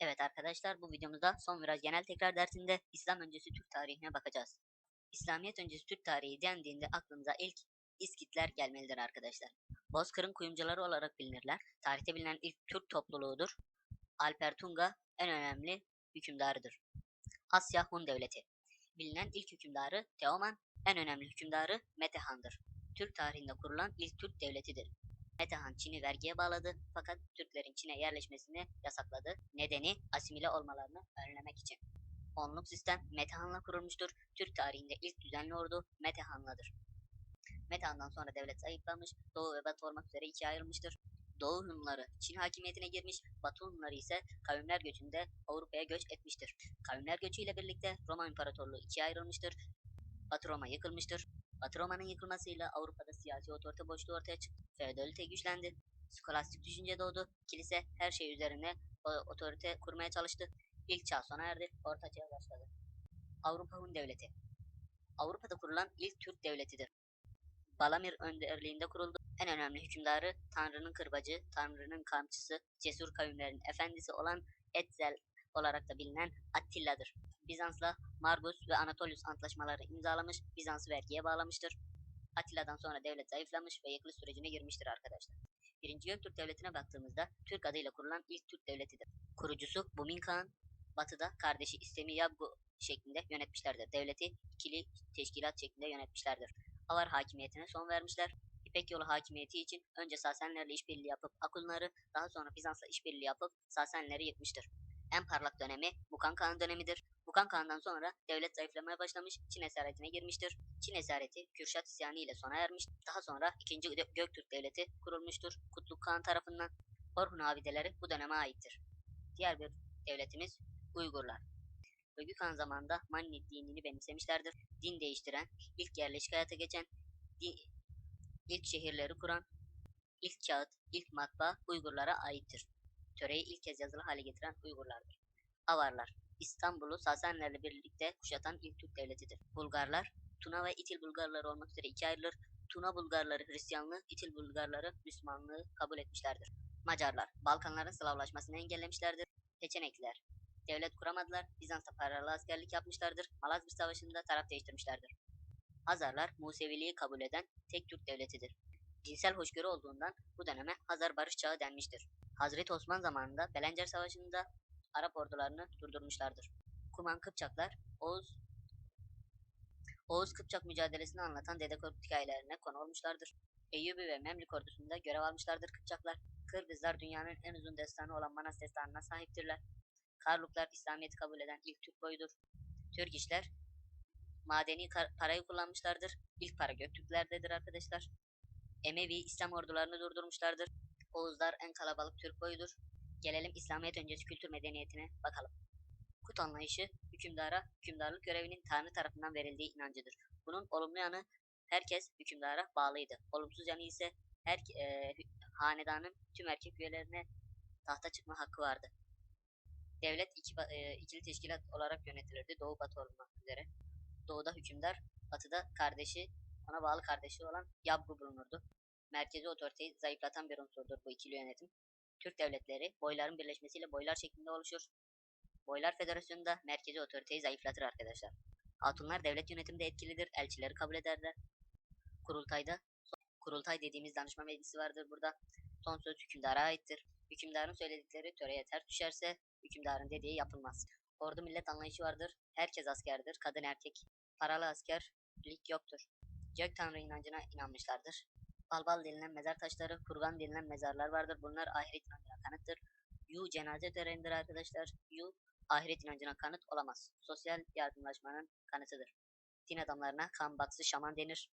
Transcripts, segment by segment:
Evet arkadaşlar bu videomuzda son viraj genel tekrar dersinde İslam öncesi Türk tarihine bakacağız. İslamiyet öncesi Türk tarihi dendiğinde aklımıza ilk İskitler gelmelidir arkadaşlar. Bozkır'ın kuyumcuları olarak bilinirler. Tarihte bilinen ilk Türk topluluğudur. Alper Tunga en önemli hükümdarıdır. Asya Hun Devleti. Bilinen ilk hükümdarı Teoman, en önemli hükümdarı Metehan'dır. Türk tarihinde kurulan ilk Türk devletidir. Metehan Çin'i vergiye bağladı fakat Türklerin Çin'e yerleşmesini yasakladı. Nedeni asimile olmalarını önlemek için. Onluk sistem Metehan'la kurulmuştur. Türk tarihinde ilk düzenli ordu Metehan'ladır. Metehan'dan sonra devlet zayıflamış, Doğu ve Batı olmak üzere ikiye ayrılmıştır. Doğu Hunları Çin hakimiyetine girmiş, Batı Hunları ise kavimler göçünde Avrupa'ya göç etmiştir. Kavimler göçüyle birlikte Roma İmparatorluğu ikiye ayrılmıştır. Batı Roma yıkılmıştır. Batı Roma'nın yıkılmasıyla Avrupa'da siyasi otorite boşluğu ortaya çıktı. Feodalite güçlendi. Skolastik düşünce doğdu. Kilise her şey üzerine otorite kurmaya çalıştı. İlk çağ sona erdi. Orta çağ başladı. Avrupa Hun Devleti. Avrupa'da kurulan ilk Türk devletidir. Balamir önderliğinde kuruldu. En önemli hükümdarı Tanrı'nın kırbacı, Tanrı'nın kamçısı, cesur kavimlerin efendisi olan Etzel olarak da bilinen Attilla'dır. Bizans'la Margus ve Anatolius antlaşmaları imzalamış, Bizans'ı vergiye bağlamıştır. Atilla'dan sonra devlet zayıflamış ve yıkılış sürecine girmiştir arkadaşlar. Birinci Göktürk Devleti'ne baktığımızda Türk adıyla kurulan ilk Türk devletidir. Kurucusu Bumin Kağan, batıda kardeşi İstemi Yabgu şeklinde yönetmişlerdir. Devleti ikili teşkilat şeklinde yönetmişlerdir. Avar hakimiyetine son vermişler. İpek yolu hakimiyeti için önce Sasenlerle işbirliği yapıp Akulları, daha sonra Bizans'la işbirliği yapıp Sasenleri yıkmıştır. En parlak dönemi Bukan Kağan dönemidir. Bukan Kağan'dan sonra devlet zayıflamaya başlamış, Çin esaretine girmiştir. Çin esareti Kürşat isyanı ile sona ermiş. Daha sonra 2. Gö- Göktürk Devleti kurulmuştur Kutluk Kağan tarafından. Orhun abideleri bu döneme aittir. Diğer bir devletimiz Uygurlar. Bölgü Kağan zamanında Manni dinini benimsemişlerdir. Din değiştiren, ilk yerleşik hayata geçen, di- ilk şehirleri kuran, ilk kağıt, ilk matbaa Uygurlara aittir. Töreyi ilk kez yazılı hale getiren Uygurlardır. Avarlar, İstanbul'u Sasenlerle birlikte kuşatan ilk Türk devletidir. Bulgarlar, Tuna ve İtil Bulgarları olmak üzere ikiye ayrılır. Tuna Bulgarları Hristiyanlığı, İtil Bulgarları Müslümanlığı kabul etmişlerdir. Macarlar, Balkanların Slavlaşmasını engellemişlerdir. Peçenekliler, devlet kuramadılar. Bizans'ta paralı askerlik yapmışlardır. Malazgirt Savaşı'nda taraf değiştirmişlerdir. Hazarlar, Museviliği kabul eden tek Türk devletidir. Cinsel hoşgörü olduğundan bu döneme Hazar Barış Çağı denmiştir. Hazreti Osman zamanında Belencer Savaşı'nda Arap ordularını durdurmuşlardır. Kuman Kıpçaklar, Oğuz Oğuz Kıpçak mücadelesini anlatan dedekort hikayelerine konu olmuşlardır. Eyyubi ve Memlük ordusunda görev almışlardır Kıpçaklar. Kırgızlar dünyanın en uzun destanı olan Manas destanına sahiptirler. Karluklar İslamiyet'i kabul eden ilk Türk boyudur. Türk işler madeni parayı kullanmışlardır. İlk para Göktürklerdedir arkadaşlar. Emevi İslam ordularını durdurmuşlardır. Oğuzlar en kalabalık Türk boyudur. Gelelim İslamiyet öncesi kültür medeniyetine bakalım. Kut anlayışı hükümdara hükümdarlık görevinin Tanrı tarafından verildiği inancıdır. Bunun olumlu yanı herkes hükümdara bağlıydı. Olumsuz yanı ise her e, hanedanın tüm erkek üyelerine tahta çıkma hakkı vardı. Devlet iki, e, ikili teşkilat olarak yönetilirdi. Doğu batı olmak üzere. Doğuda hükümdar, batıda kardeşi, ona bağlı kardeşi olan Yabgu bulunurdu. Merkezi otoriteyi zayıflatan bir unsurdur bu ikili yönetim. Türk devletleri boyların birleşmesiyle boylar şeklinde oluşur. Boylar Federasyonu'nda merkezi otoriteyi zayıflatır arkadaşlar. Hatunlar devlet yönetiminde etkilidir, elçileri kabul ederler. Kurultayda, kurultay dediğimiz danışma meclisi vardır burada. Son söz hükümdara aittir. Hükümdarın söyledikleri töreye ters düşerse hükümdarın dediği yapılmaz. Ordu millet anlayışı vardır. Herkes askerdir, kadın erkek. Paralı askerlik yoktur. Gök tanrı inancına inanmışlardır. Balbal denilen mezar taşları, kurgan denilen mezarlar vardır. Bunlar ahiret inancına kanıttır. Yu cenaze törenidir arkadaşlar. Yu ahiret inancına kanıt olamaz. Sosyal yardımlaşmanın kanıtıdır. Din adamlarına kan baksı şaman denir.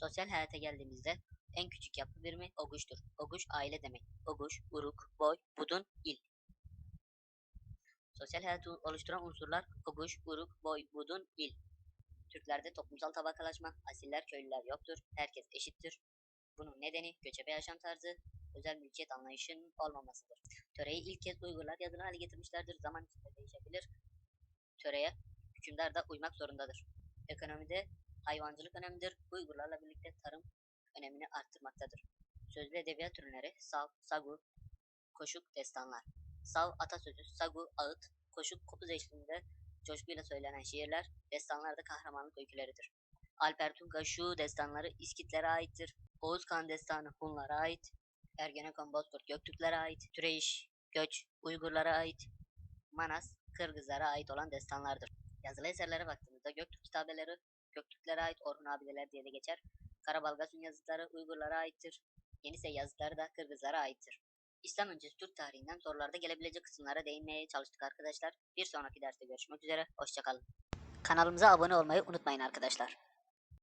Sosyal hayata geldiğimizde en küçük yapı birimi oguştur. Oguş aile demek. Oguş, uruk, boy, budun, il. Sosyal hayatı oluşturan unsurlar oguş, uruk, boy, budun, il. Türklerde toplumsal tabakalaşma, asiller, köylüler yoktur. Herkes eşittir. Bunun nedeni göçebe yaşam tarzı, özel mülkiyet anlayışının olmamasıdır. Töreyi ilk kez Uygurlar yazılı hale getirmişlerdir. Zaman içinde değişebilir. Töreye hükümdar da uymak zorundadır. Ekonomide hayvancılık önemlidir. Uygurlarla birlikte tarım önemini arttırmaktadır. Sözlü edebiyat türleri sav, sagu, koşuk, destanlar. Sav atasözü, sagu ağıt, koşuk kopuz eşliğinde coşkuyla söylenen şiirler, destanlar da kahramanlık öyküleridir. Alper Tunga şu destanları İskitlere aittir. Oğuz Kağan destanı Hunlara ait. Ergenekon Bozkurt Göktürklere ait. Türeyiş, Göç, Uygurlara ait. Manas, Kırgızlara ait olan destanlardır. Yazılı eserlere baktığımızda Göktürk kitabeleri Göktürklere ait Orhun abideler diye de geçer. Karabalgas'ın yazıtları Uygurlara aittir. Yenisey yazıtları da Kırgızlara aittir. İslam öncesi Türk tarihinden sorularda gelebilecek kısımlara değinmeye çalıştık arkadaşlar. Bir sonraki derste görüşmek üzere. Hoşçakalın. Kanalımıza abone olmayı unutmayın arkadaşlar.